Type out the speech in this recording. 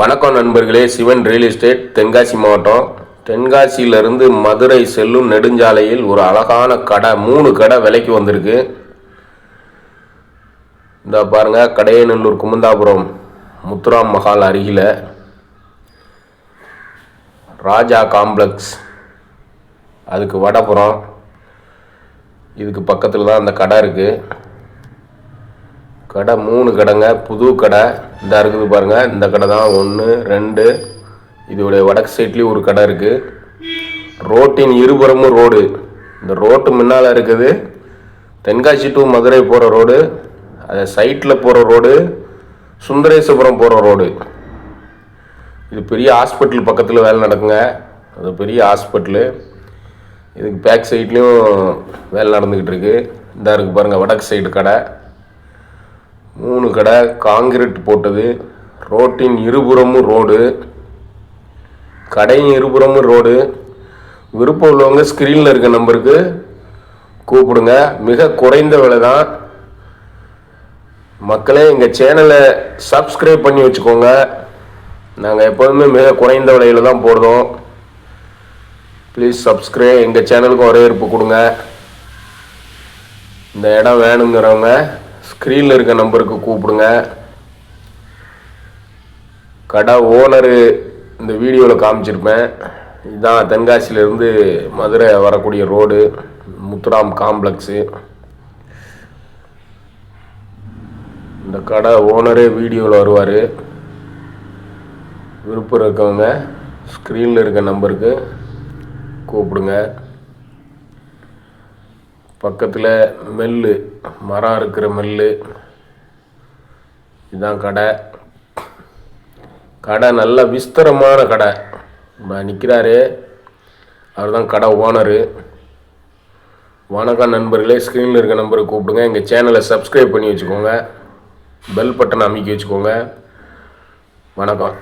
வணக்கம் நண்பர்களே Sivan real estate Tenkasi மாவட்டம். தென்காசியிலிருந்து மதுரை செல்லும் நெடுஞ்சாலையில் ஒரு அழகான கடை மூணு கடை விலைக்கு வந்திருக்கு. இந்த பாருங்கள் கடையநல்லூர் குமுந்தாபுரம் முத்துராம் மஹால் அருகில். ராஜா காம்ப்ளெக்ஸ் அதுக்கு வடபுறம். இதுக்கு பக்கத்தில் தான் அந்த கடை இருக்குது கடை மூணு கடைங்க. புது கடை. இந்த இருக்குது பாருங்க. இந்த கடை தான் ஒன்று ரெண்டு. இதோடைய வடக்கு சைட்லேயும் ஒரு கடை இருக்குது ரோட்டின் இருபுறமும் ரோடு. இந்த ரோட்டு முன்னால் இருக்குது. தென்காசி டு மதுரை போகிற ரோடு. அது சைட்டில் போகிற ரோடு. சுந்தரேசபுரம் போகிற ரோடு. இது பெரிய ஹாஸ்பிட்டல் பக்கத்தில் வேலை நடக்குங்க. அது பெரிய ஹாஸ்பிட்டலு இதுக்கு பேக் சைட்லேயும் வேலை நடந்துக்கிட்டு இருக்கு. இந்த இருக்குது பாருங்கள் வடக்கு சைடு கடை. மூணு கடை காங்கிரீட் போட்டது ரோட்டின் இருபுறமும் ரோடு கடையும் இருபுறமும் ரோடு. விருப்பம் உள்ளவங்க ஸ்க்ரீனில் இருக்க நம்பருக்கு கூப்பிடுங்க. மிக குறைந்த விலை தான். மக்களே எங்கள் சேனலை சப்ஸ்கிரைப் பண்ணி வச்சுக்கோங்க. நாங்கள் எப்போதுமே மிக குறைந்த விலையில் தான் போடுறோம். ப்ளீஸ் சப்ஸ்கிரைப் எங்கள் சேனலுக்கு வரவேற்பு கொடுங்க. இந்த இடம் வேணுங்கிறவங்க ஸ்க்ரீனில் இருக்க நம்பருக்கு கூப்பிடுங்க. கடை ஓனரு இந்த வீடியோவில் காமிச்சிருப்பேன். இதுதான் தென்காசியிலேருந்து மதுரை வரக்கூடிய ரோடு முத்துராம் காம்ப்ளெக்ஸு. இந்த கடை ஓனரே வீடியோவில் வருவார். விருப்பம் இருக்கவங்க ஸ்க்ரீனில் இருக்க நம்பருக்கு கூப்பிடுங்க. பக்கத்தில் மெல்லு மரம் இருக்கிற மெல்லு. இதுதான் கடை. கடை நல்ல விஸ்தரமான கடை. நிற்கிறாரு அவர் தான் கடை ஓனரு. வணக்கம் நண்பர்களே ஸ்க்ரீனில் இருக்க நம்பரை கூப்பிடுங்க. எங்கள் சேனலை சப்ஸ்கிரைப் பண்ணி வச்சுக்கோங்க. பெல் பட்டனை அமைக்கி வச்சுக்கோங்க. வணக்கம்.